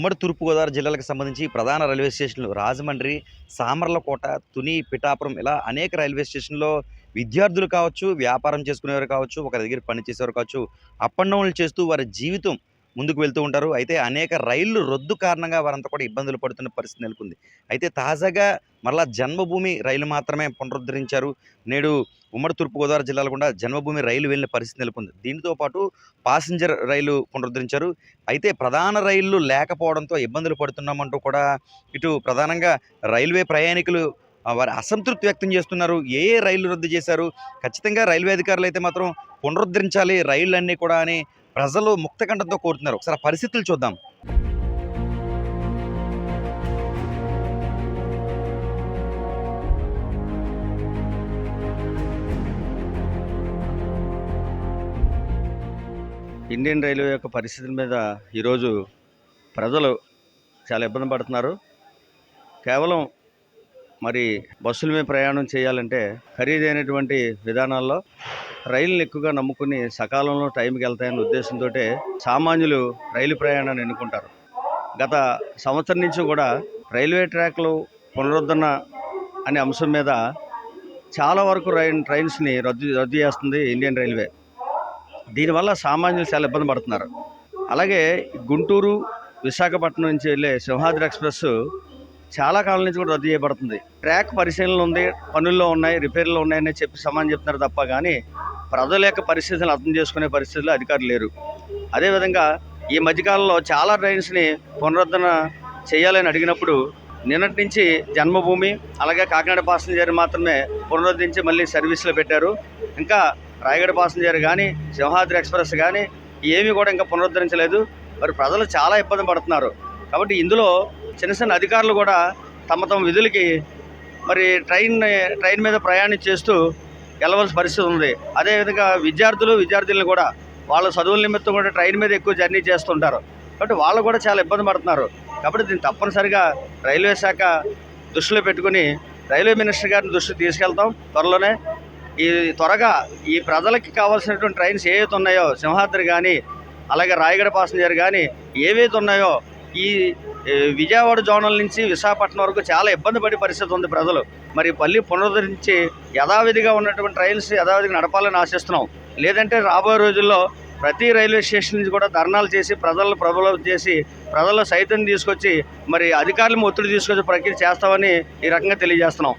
ఉమ్మడి తూర్పుగోదావరి జిల్లాలకు సంబంధించి ప్రధాన రైల్వే స్టేషన్లు రాజమండ్రి సామర్లకోట తుని పిఠాపురం ఇలా అనేక రైల్వే స్టేషన్లో విద్యార్థులు కావచ్చు వ్యాపారం చేసుకునేవారు కావచ్చు ఒక దగ్గర పనిచేసేవారు కావచ్చు అప్ అండ్ డౌన్లు చేస్తూ వారి జీవితం ముందుకు వెళ్తూ ఉంటారు. అయితే అనేక రైళ్ళు రద్దు కారణంగా వారంతా కూడా ఇబ్బందులు పడుతున్న పరిస్థితి నెలకొంది. అయితే తాజాగా మరలా జన్మభూమి రైలు మాత్రమే పునరుద్ధరించారు. నేడు ఉమ్మడి తూర్పుగోదావరి జిల్లాలో కూడా జన్మభూమి రైలు వెళ్ళిన పరిస్థితి నెలకొంది. దీనితో పాటు పాసింజర్ రైలు పునరుద్ధరించారు. అయితే ప్రధాన రైళ్ళు లేకపోవడంతో ఇబ్బందులు పడుతున్నామంటూ కూడా ఇటు ప్రధానంగా రైల్వే ప్రయాణికులు వారి అసంతృప్తి వ్యక్తం చేస్తున్నారు. ఏ ఏ రైళ్ళు రద్దు చేశారు? ఖచ్చితంగా రైల్వే అధికారులు అయితే మాత్రం పునరుద్ధరించాలి రైళ్ళన్నీ కూడా అని ప్రజలు ముక్తకంఠంతో కోరుతున్నారు. ఒకసారి పరిస్థితులు చూద్దాం. ఇండియన్ రైల్వే యొక్క పరిస్థితుల మీద ఈరోజు ప్రజలు చాలా ఇబ్బంది పడుతున్నారు. కేవలం మరి బస్సుల మీద ప్రయాణం చేయాలంటే ఖరీదైనటువంటి విధానాల్లో రైలుని ఎక్కువగా నమ్ముకుని సకాలంలో టైంకి వెళ్తాయన్న ఉద్దేశంతో సామాన్యులు రైలు ప్రయాణాన్ని ఎన్నుకుంటారు. గత సంవత్సరం నుంచి కూడా రైల్వే ట్రాక్లు పునరుద్ధరణ అనే అంశం మీద చాలా వరకు రైన్ ట్రైన్స్ని రద్దు రద్దు చేస్తుంది ఇండియన్ రైల్వే. దీనివల్ల సామాన్యులు చాలా ఇబ్బంది పడుతున్నారు. అలాగే గుంటూరు విశాఖపట్నం నుంచి వెళ్ళే సింహాద్రి ఎక్స్ప్రెస్ చాలా కాలం నుంచి కూడా రద్దు చేయబడుతుంది. ట్రాక్ పరిశీలనలు ఉంది పనుల్లో ఉన్నాయి రిపేర్లు ఉన్నాయని చెప్పి సమానం చెప్తున్నారు తప్ప కానీ ప్రజల యొక్క పరిస్థితులను అర్థం చేసుకునే పరిస్థితుల్లో అధికారులు లేరు. అదేవిధంగా ఈ మధ్యకాలంలో చాలా ట్రైన్స్ని పునరుద్ధరణ చేయాలని అడిగినప్పుడు నిన్నటి నుంచి జన్మభూమి అలాగే కాకినాడ పాసింజర్ మాత్రమే పునరుద్ధరించి మళ్ళీ సర్వీస్లో పెట్టారు. ఇంకా రాయగడ పాసింజర్ కానీ సింహాద్రి ఎక్స్ప్రెస్ కానీ ఏమీ కూడా ఇంకా పునరుద్ధరించలేదు. మరి ప్రజలు చాలా ఇబ్బంది పడుతున్నారు. కాబట్టి ఇందులో చిన్న చిన్న అధికారులు కూడా తమ తమ విధులకి మరి ట్రైన్ ట్రైన్ మీద ప్రయాణం చేస్తూ వెళ్ళవలసిన పరిస్థితి ఉంది. అదేవిధంగా విద్యార్థులు విద్యార్థులను కూడా వాళ్ళ చదువుల నిమిత్తం కూడా ట్రైన్ మీద ఎక్కువ జర్నీ చేస్తుంటారు. కాబట్టి వాళ్ళు కూడా చాలా ఇబ్బంది పడుతున్నారు. కాబట్టి దీన్ని తప్పనిసరిగా రైల్వే శాఖ దృష్టిలో పెట్టుకుని రైల్వే మినిస్టర్ గారిని దృష్టికి తీసుకెళ్తాం. త్వరలోనే ఈ త్వరగా ఈ ప్రజలకి కావాల్సినటువంటి ట్రైన్స్ ఏవైతే ఉన్నాయో సింహాద్రి కానీ అలాగే రాయగడ పాసెంజర్ కానీ ఏవైతే ఉన్నాయో ఈ విజయవాడ జోనల్ నుంచి విశాఖపట్నం వరకు చాలా ఇబ్బంది పడే పరిస్థితి ఉంది ప్రజలు. మరి మళ్ళీ పునరుద్ధరించి యథావిధిగా ఉన్నటువంటి ట్రైన్స్ యథావిధిగా నడపాలని ఆశిస్తున్నాం. లేదంటే రాబోయే రోజుల్లో ప్రతి రైల్వే స్టేషన్ నుంచి కూడా ధర్నాలు చేసి ప్రజలను ప్రభావితం చేసి ప్రజల సైతం తీసుకొచ్చి మరి అధికారులను ఒత్తిడి తీసుకొచ్చి ప్రక్రియ చేస్తామని ఈ రకంగా తెలియజేస్తున్నాం.